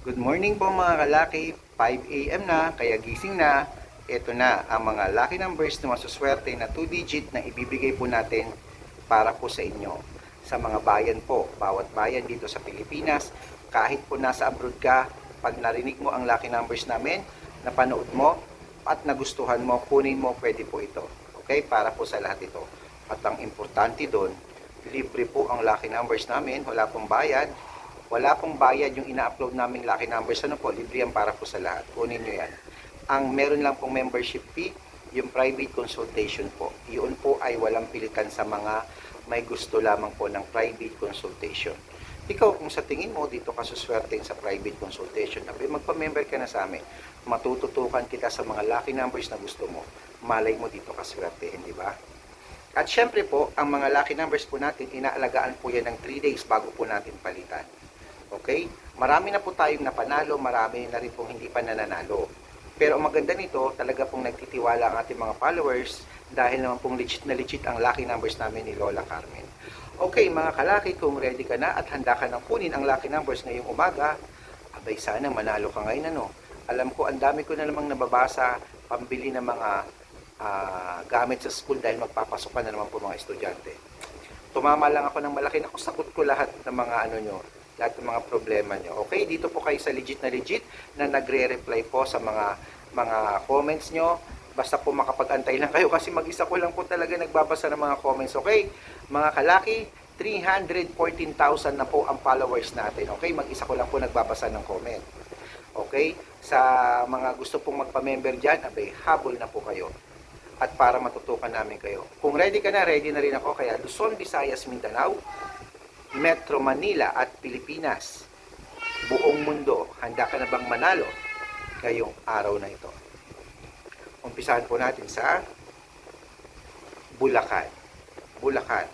Good morning po mga kalaki, 5 a.m. na, kaya gising na. Ito na ang mga lucky numbers na masuswerte na 2 digit na ibibigay po natin para po sa inyo. Sa mga bayan po, bawat bayan dito sa Pilipinas, kahit po nasa abroad ka, pag narinig mo ang lucky numbers namin, napanood mo at nagustuhan mo, kunin mo, pwede po ito. Okay? Para po sa lahat ito. At ang importante doon, libre po ang lucky numbers namin, wala pong bayad, wala pong bayad yung ina-upload naming lucky numbers. Ano po, libre yan para po sa lahat. Kunin nyo yan. Ang meron lang pong membership fee, yung private consultation po. Yun po ay walang pilitan sa mga may gusto lamang po ng private consultation. Ikaw, kung sa tingin mo, dito ka suswertein sa private consultation, abay, magpa-member ka na sa amin. Matututukan kita sa mga lucky numbers na gusto mo. Malay mo dito ka swertein, di ba? At syempre po, ang mga lucky numbers po natin, inaalagaan po yan ng 3 days bago po natin palitan. Okay? Marami na po tayong napanalo, marami na rin pong hindi pa nananalo. Pero ang maganda nito, talaga pong nagtitiwala ang ating mga followers dahil naman pong legit na legit ang lucky numbers namin ni Lola Carmen. Okay, mga kalaki, kung ready ka na at handa ka na kunin ang lucky numbers ngayong umaga, abay sana manalo ka ngayon ano. Alam ko, ang dami ko na namang nababasa, pambili ng mga ah, gamit sa school dahil magpapasok pa na naman po mga estudyante. Tumama lang ako ng malaki, ako sakot ko lahat ng mga ano nyo, lahat ng mga problema nyo. Okay, dito po kayo sa legit na legit na nagre-reply po sa mga mga comments nyo. Basta po makapag-antay lang kayo kasi mag-isa ko lang po talaga nagbabasa ng mga comments. Okay, mga kalaki, 314,000 na po ang followers natin. Okay, mag-isa ko lang po nagbabasa ng comment. Okay, sa mga gusto pong magpa-member dyan, abay, habol na po kayo at para matutukan namin kayo. Kung ready ka na, ready na rin ako. Kaya Luzon, Visayas, Mindanao, Metro Manila at Pilipinas. Buong mundo, handa ka na bang manalo ngayong araw na ito? Umpisahan po natin sa Bulacan. Bulacan.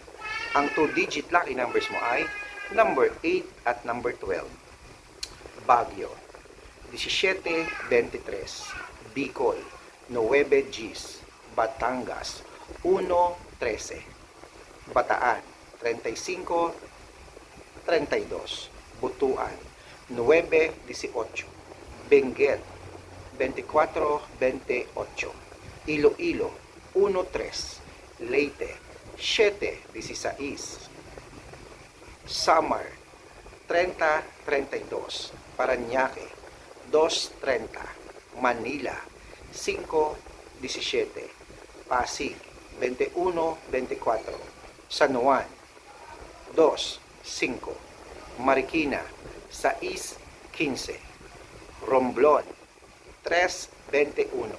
Ang 2-digit lucky numbers mo ay number 8 at number 12. Baguio. 17-23. Bicol. 9 Gs. Batangas. 1-13. Bataan. 35 32. Butuan, 9-18. Benguet, 24-28. Iloilo, 1-3. Leyte, 7-16. Samar, 30-32. Paranaque, 2-30. Manila, 5-17. Pasig, 21-24. San Juan, 2, 5. Marikina, 6, 15. Romblon, 3, 21.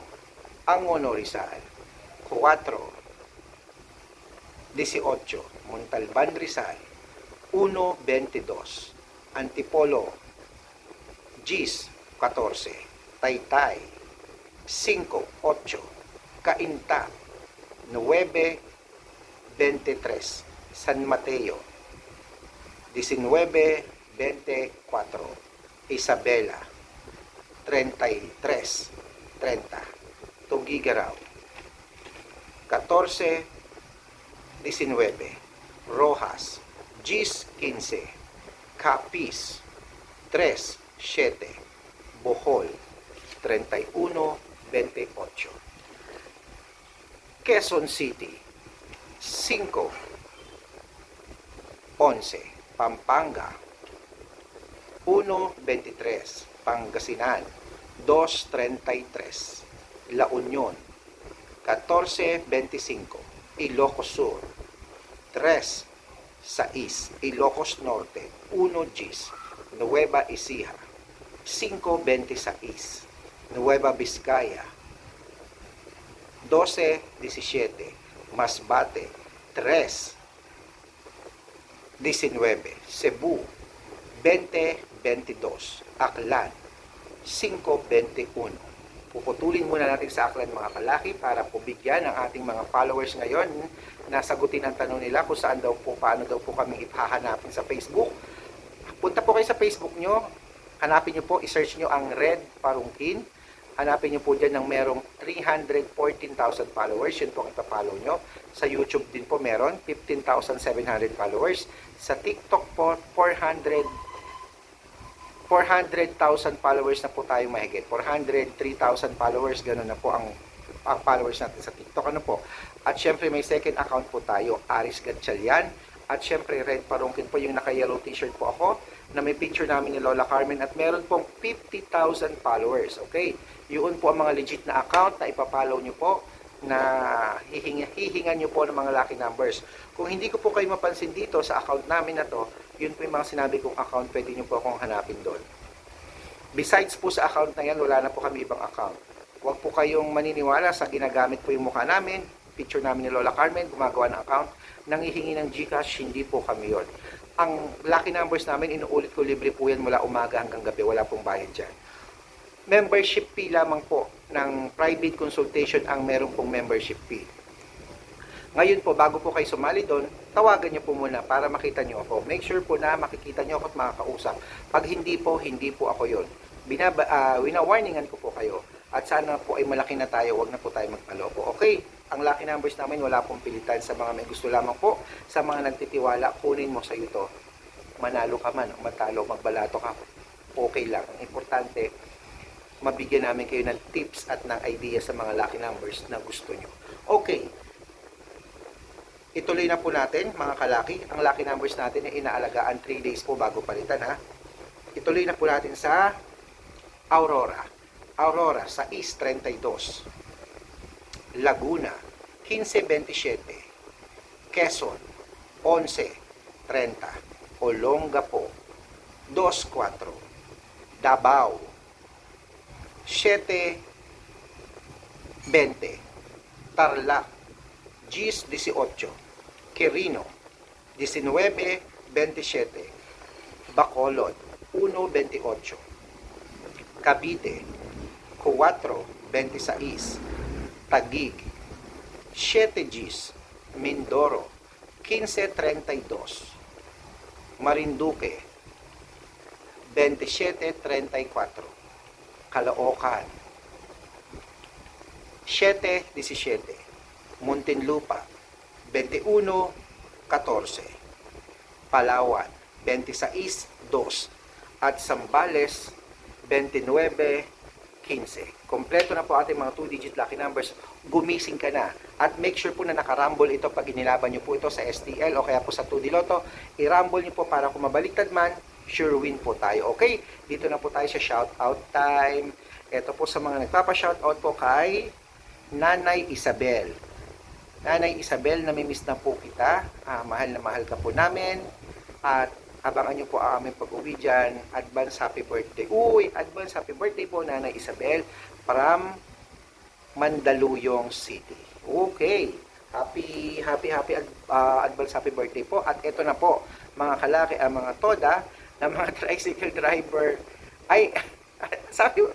Angono Rizal, 4, 18. Montalban Rizal, 1, 22. Antipolo, Gis, 14. Taytay, 5, 8. Cainta, 9, 23. San Mateo, 19-24. Isabela, 33, 30. Tugigaraw, 14, 19. Rojas, Gis, 15. Capiz, 3, 7. Bohol, 31, 28. Quezon City, 5, 11. Pampanga. 1.23 Pangasinan. 2.33 La Union 14.25 Ilocos Sur. 3 6 Ilocos Norte. 1 Gis Nueva Ecija. 5.26 Nueva Vizcaya. 12.17 Masbate. 3 19, Cebu 20-22, Aklan 5-21. Puputulin muna natin sa Aklan mga kalaki para po bigyan ang ating mga followers ngayon na sagutin ang tanong nila kung saan daw po, paano daw po kami ipahanapin sa Facebook. Punta po kayo sa Facebook nyo, hanapin nyo po, isearch nyo ang Red Parungkin. Hanapin nyo po dyan ng merong 314,000 followers. Yun po ang ipapollow nyo. Sa YouTube din po meron 15,700 followers. Sa TikTok po 400 400,000 followers na po tayo mahigit. 403,000 followers, ganun na po ang, ang followers natin sa TikTok. Ano po? At syempre may second account po tayo, Aris Gatchalian. At syempre Red Parungkin po yung naka-yellow t-shirt po ako na may picture namin ni Lola Carmen at meron pong 50,000 followers. Okay? Yun po ang mga legit na account na ipapollow nyo po na hihinga, hihingan nyo po ng mga lucky numbers. Kung hindi ko po kayo mapansin dito sa account namin na to, yun po yung mga sinabi kong account, pwede nyo po akong hanapin doon. Besides po sa account na yan, wala na po kami ibang account. Huwag po kayong maniniwala sa ginagamit po yung mukha namin, picture namin ni Lola Carmen, gumagawa ng account, nangihingi ng Gcash, hindi po kami yon. Ang lucky numbers namin, inuulit ko, libre po yan mula umaga hanggang gabi, wala pong bayad dyan. Membership fee lamang po ng private consultation ang meron pong membership fee. Ngayon po, bago po kayo sumali doon, tawagan niyo po muna para makita niyo ako. Make sure po na makikita niyo ako at makakausap. Pag hindi po, hindi po ako yon. Binaba, uh, wina-warningan ko po kayo. At sana po ay malaki na tayo, wag na po tayo magpaloko. Okay, ang lucky numbers namin wala pong pilitan sa mga may gusto lamang po. Sa mga nagtitiwala, kunin mo sa iyo to. Manalo ka man, matalo, magbalato ka. Okay lang. Ang importante, mabigyan namin kayo ng tips at ng idea sa mga lucky numbers na gusto nyo. Okay, ituloy na po natin mga kalaki. Ang lucky numbers natin ay inaalagaan 3 days po bago palitan ha. Ituloy na po natin sa Aurora. Aurora sa East 32. Laguna 1527. Quezon 11.30. Olongapo 2.4. Davao 7.20. Tarlac Gis 18. Quirino 19.27. Bacolod 1.28. Cavite 4.26. Taguig 7 Gis. Mindoro 15.32. Marinduque 27.34. Caloocan 7.17. Muntinlupa 21.14. Palawan 26.2. At Sambales 29.15. Kompleto na po ating mga 2-digit lucky numbers. Gumising ka na. At make sure po na nakarumble ito pag inilaban nyo po ito sa STL o kaya po sa 2D Lotto. I-rumble nyo po para kung mabaliktad man, sure win po tayo. Okay? Dito na po tayo sa shoutout time. Ito po sa mga nagpapa-shoutout po kay Nanay Isabel. Nanay Isabel, namimiss na po kita. Ah, mahal na mahal ka po namin. At abangan nyo po ang aming pag-uwi dyan. Advance happy birthday. Uy, advance happy birthday po, Nanay Isabel. From Mandaluyong City. Okay. Happy, happy, happy uh, advance happy birthday po. At ito na po, mga kalaki, ang mga toda, ng mga tricycle driver. Ay, sabi mo,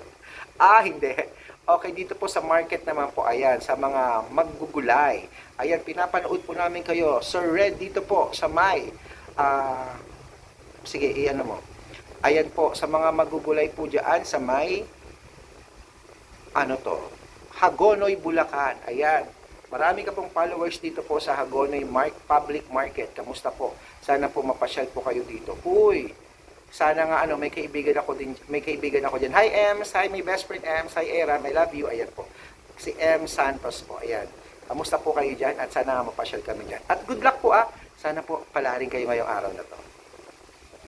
ah, hindi. Okay, dito po sa market naman po, ayan, sa mga maggugulay. Ayan, pinapanood po namin kayo. Sir Red, dito po, sa may, ah, sige, iyan mo. Ayan po, sa mga magugulay po dyan, sa may, ano to, Hagonoy, Bulacan. Ayan, marami ka pong followers dito po sa Hagonoy Mark, Public Market. Kamusta po? Sana po mapasyal po kayo dito. Uy, sana nga ano, may kaibigan ako din, may kaibigan ako diyan. Hi Ems, hi my best friend Ems, hi Era, I love you. Ayan po. Si M Santos po, ayan. Kamusta po kayo diyan at sana mapasyal kami diyan. At good luck po ah. Sana po palarin kayo ngayong araw na to.